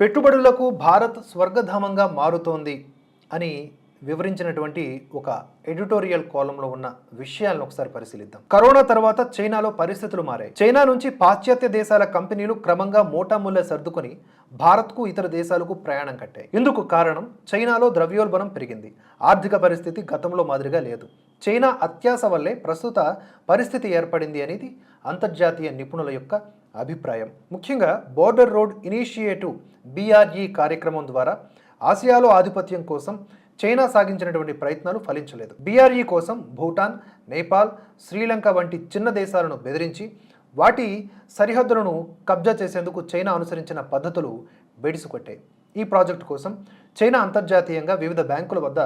పెట్టుబడులకు భారత్ స్వర్గధామంగా మారుతోంది అని వివరించినటువంటి ఒక ఎడిటోరియల్ కాలంలో ఉన్న విషయాలను ఒకసారి పరిశీలిద్దాం. కరోనా తర్వాత చైనాలో పరిస్థితులు మారాయి. చైనా నుంచి పాశ్చాత్య దేశాల కంపెనీలు క్రమంగా మోటాముల్ల సర్దుకొని భారత్కు ఇతర దేశాలకు ప్రయాణం కట్టాయి. ఇందుకు కారణం చైనాలో ద్రవ్యోల్బణం పెరిగింది. ఆర్థిక పరిస్థితి గతంలో మాదిరిగా లేదు. చైనా అత్యాస వల్లే ప్రస్తుత పరిస్థితి ఏర్పడింది అనేది అంతర్జాతీయ నిపుణుల యొక్క అభిప్రాయం. ముఖ్యంగా బోర్డర్ రోడ్ ఇనిషియేటివ్ బీఆర్ఈ కార్యక్రమం ద్వారా ఆసియాలో ఆధిపత్యం కోసం చైనా సాగించినటువంటి ప్రయత్నాలు ఫలించలేదు. బీఆర్ఈ కోసం భూటాన్ నేపాల్ శ్రీలంక వంటి చిన్న దేశాలను బెదిరించి వాటి సరిహద్దులను కబ్జా చేసేందుకు చైనా అనుసరించిన పద్ధతులు బెడిసికొట్టాయి. ఈ ప్రాజెక్టు కోసం చైనా అంతర్జాతీయంగా వివిధ బ్యాంకుల వద్ద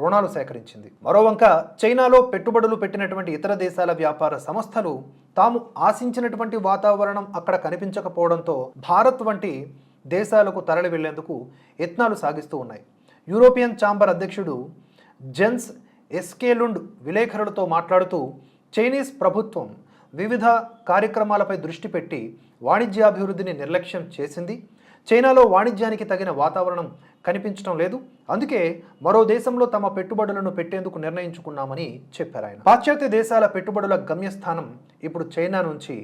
రుణాలు సేకరించింది. మరోవంక చైనాలో పెట్టుబడులు పెట్టినటువంటి ఇతర దేశాల వ్యాపార సంస్థలు తాము ఆశించినటువంటి వాతావరణం అక్కడ కనిపించకపోవడంతో భారత్ వంటి దేశాలకు తరలి వెళ్ళేందుకు యత్నాలు సాగిస్తూ ఉన్నాయి. యూరోపియన్ ఛాంబర్ అధ్యక్షుడు జెన్స్ ఎస్కేలుండ్ విలేఖరులతో మాట్లాడుతూ చైనీస్ ప్రభుత్వం వివిధ కార్యక్రమాలపై దృష్టి పెట్టి వాణిజ్యాభివృద్ధిని నిర్లక్ష్యం చేసింది. చైనాలో వాణిజ్యానికి తగిన వాతావరణం కనిపించడం లేదు. అందుకే మరో దేశంలో తమ పెట్టుబడులను పెట్టేందుకు నిర్ణయించుకున్నామని చెప్పారు ఆయన. పాశ్చాత్య దేశాల పెట్టుబడుల గమ్యస్థానం ఇప్పుడు చైనా నుంచి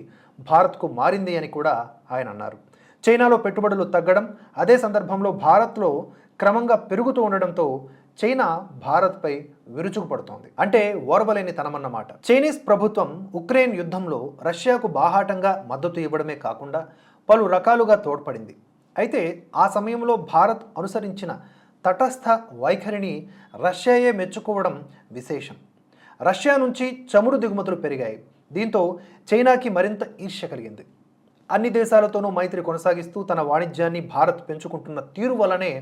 భారత్కు మారింది అని కూడా ఆయన అన్నారు. చైనాలో పెట్టుబడులు తగ్గడం అదే సందర్భంలో భారత్లో క్రమంగా పెరుగుతూ ఉండడంతో చైనా భారత్పై విరుచుకుపడుతోంది. అంటే ఓర్వలేని తనమన్నమాట. చైనీస్ ప్రభుత్వం ఉక్రెయిన్ యుద్ధంలో రష్యాకు బాహాటంగా మద్దతు ఇవ్వడమే కాకుండా పలు రకాలుగా తోడ్పడింది. అయితే ఆ సమయంలో భారత్ అనుసరించిన తటస్థ వైఖరిని రష్యాయే మెచ్చుకోవడం విశేషం. రష్యా నుంచి చమురు దిగుమతులు పెరిగాయి. దీంతో చైనాకి మరింత ఈర్ష్య కలిగింది. అన్ని దేశాలతోనూ మైత్రి కొనసాగిస్తూ తన వాణిజ్యాన్ని భారత్ పెంచుకుంటున్న తీరు వల్లనే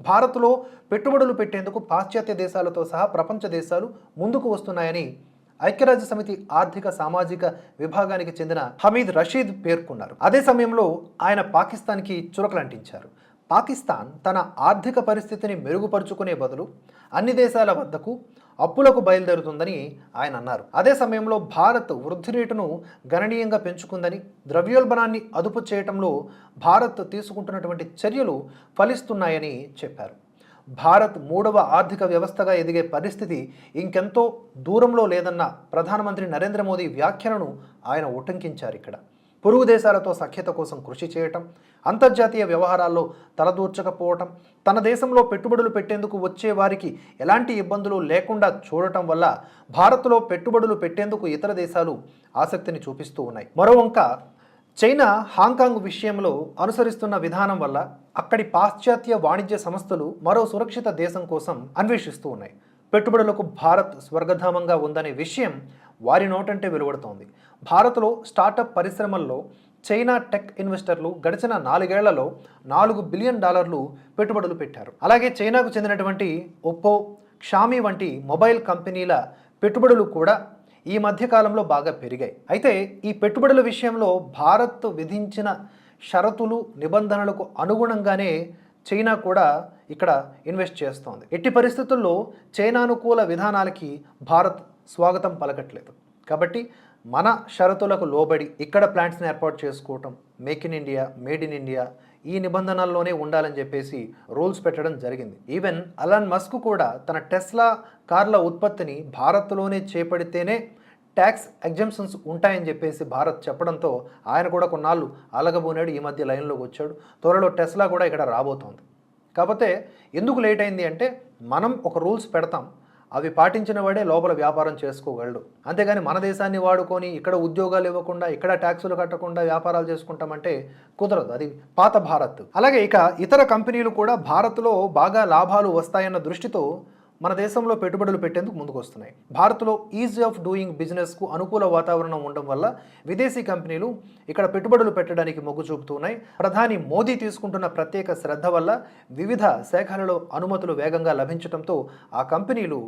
భారత్లో పెట్టుబడులు పెట్టేందుకు పాశ్చాత్య దేశాలతో సహా ప్రపంచ దేశాలు ముందుకు వస్తున్నాయని ఐక్యరాజ్య సమితి ఆర్థిక సామాజిక విభాగానికి చెందిన హమీద్ రషీద్ పేర్కొన్నారు. అదే సమయంలో ఆయన పాకిస్తాన్కి చురకలంటించారు పాకిస్తాన్ తన ఆర్థిక పరిస్థితిని మెరుగుపరుచుకునే బదులు అన్ని దేశాల వద్దకు అప్పులకు బయలుదేరుతుందని ఆయన అన్నారు. అదే సమయంలో భారత్ వృద్ధి రేటును గణనీయంగా పెంచుకుందని ద్రవ్యోల్బణాన్ని అదుపు చేయటంలో భారత్ తీసుకుంటున్నటువంటి చర్యలు ఫలిస్తున్నాయని చెప్పారు. భారత్ మూడవ ఆర్థిక వ్యవస్థగా ఎదిగే పరిస్థితి ఇంకెంతో దూరంలో లేదన్న ప్రధానమంత్రి నరేంద్ర మోదీ వ్యాఖ్యలను ఆయన ఉటంకించారు ఇక్కడ. పొరుగు దేశాలతో సఖ్యత కోసం కృషి చేయటం అంతర్జాతీయ వ్యవహారాల్లో తలదూర్చకపోవటం తన దేశంలో పెట్టుబడులు పెట్టేందుకు వచ్చే వారికి ఎలాంటి ఇబ్బందులు లేకుండా చూడటం వల్ల భారత్లో పెట్టుబడులు పెట్టేందుకు ఇతర దేశాలు ఆసక్తిని చూపిస్తూ ఉన్నాయి. మరోవంక చైనా హాంకాంగ్ విషయంలో అనుసరిస్తున్న విధానం వల్ల అక్కడి పాశ్చాత్య వాణిజ్య సంస్థలు మరో సురక్షిత దేశం కోసం అన్వేషిస్తూ ఉన్నాయి. పెట్టుబడులకు భారత్ స్వర్గధామంగా ఉందనే విషయం వారి నోటంటే వెలువడుతోంది. భారత్లో స్టార్టప్ పరిశ్రమల్లో చైనా టెక్ ఇన్వెస్టర్లు గడిచిన నాలుగేళ్ళలో నాలుగు బిలియన్ డాలర్లు పెట్టుబడులు పెట్టారు. అలాగే చైనాకు చెందినటువంటి ఒప్పో షామీ వంటి మొబైల్ కంపెనీల పెట్టుబడులు కూడా ఈ మధ్యకాలంలో బాగా పెరిగాయి. అయితే ఈ పెట్టుబడుల విషయంలో భారత్ విధించిన షరతులు నిబంధనలకు అనుగుణంగానే చైనా కూడా ఇక్కడ ఇన్వెస్ట్ చేస్తోంది. ఎట్టి పరిస్థితుల్లో చైనానుకూల విధానాలకి భారత్ స్వాగతం పలకట్లేదు. కాబట్టి మన షరతులకు లోబడి ఇక్కడ ప్లాంట్స్ని ఏర్పాటు చేసుకోవటం make in India made in India ఈ నిబంధనల్లోనే ఉండాలని చెప్పేసి రూల్స్ పెట్టడం జరిగింది. ఈవెన్ అలాన్ మస్క్ కూడా తన టెస్లా కార్ల ఉత్పత్తిని భారత్లోనే చేపడితేనే ట్యాక్స్ ఎగ్జంప్షన్స్ ఉంటాయని చెప్పేసి భారత్ చెప్పడంతో ఆయన కూడా కొన్నాళ్ళు అలగబోనాడు ఈ మధ్య లైన్లోకి వచ్చాడు. త్వరలో టెస్లా కూడా ఇక్కడ రాబోతోంది. కాకపోతే ఎందుకు లేట్ అయింది అంటే మనం ఒక రూల్స్ పెడతాం. అవి పాటించిన వాడే లోపల వ్యాపారం చేసుకోగలడు. అంతేగాని మన దేశాన్ని వాడుకొని ఇక్కడ ఉద్యోగాలు ఇవ్వకుండా ఇక్కడ ట్యాక్సులు కట్టకుండా వ్యాపారాలు చేసుకుంటామంటే కుదరదు. అది పాత భారత్. అలాగే ఇక ఇతర కంపెనీలు కూడా భారత్లో బాగా లాభాలు వస్తాయన్న దృష్టితో మన దేశంలో పెట్టుబడులు పెట్టేందుకు ముందుకు వస్తున్నాయి భారత్లో ఈజీ ఆఫ్ డూయింగ్ బిజినెస్కు అనుకూల వాతావరణం ఉండడం వల్ల విదేశీ కంపెనీలు ఇక్కడ పెట్టుబడులు పెట్టడానికి మొగ్గు చూపుతున్నాయి. ప్రధాని మోదీ తీసుకుంటున్న ప్రత్యేక శ్రద్ధ వల్ల వివిధ శాఖలలో అనుమతులు వేగంగా లభించడంతో ఆ కంపెనీలు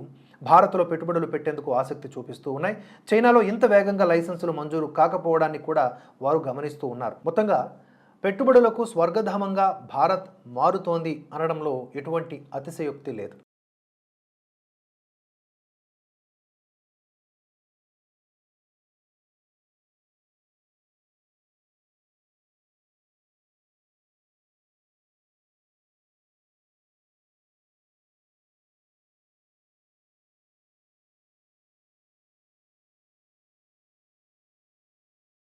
భారత్లో పెట్టుబడులు పెట్టేందుకు ఆసక్తి చూపిస్తూ ఉన్నాయి. చైనాలో ఇంత వేగంగా లైసెన్సులు మంజూరు కాకపోవడాన్ని కూడా వారు గమనిస్తూ ఉన్నారు. మొత్తంగా పెట్టుబడులకు స్వర్గధామంగా భారత్ మారుతోంది అనడంలో ఎటువంటి అతిశయోక్తి లేదు.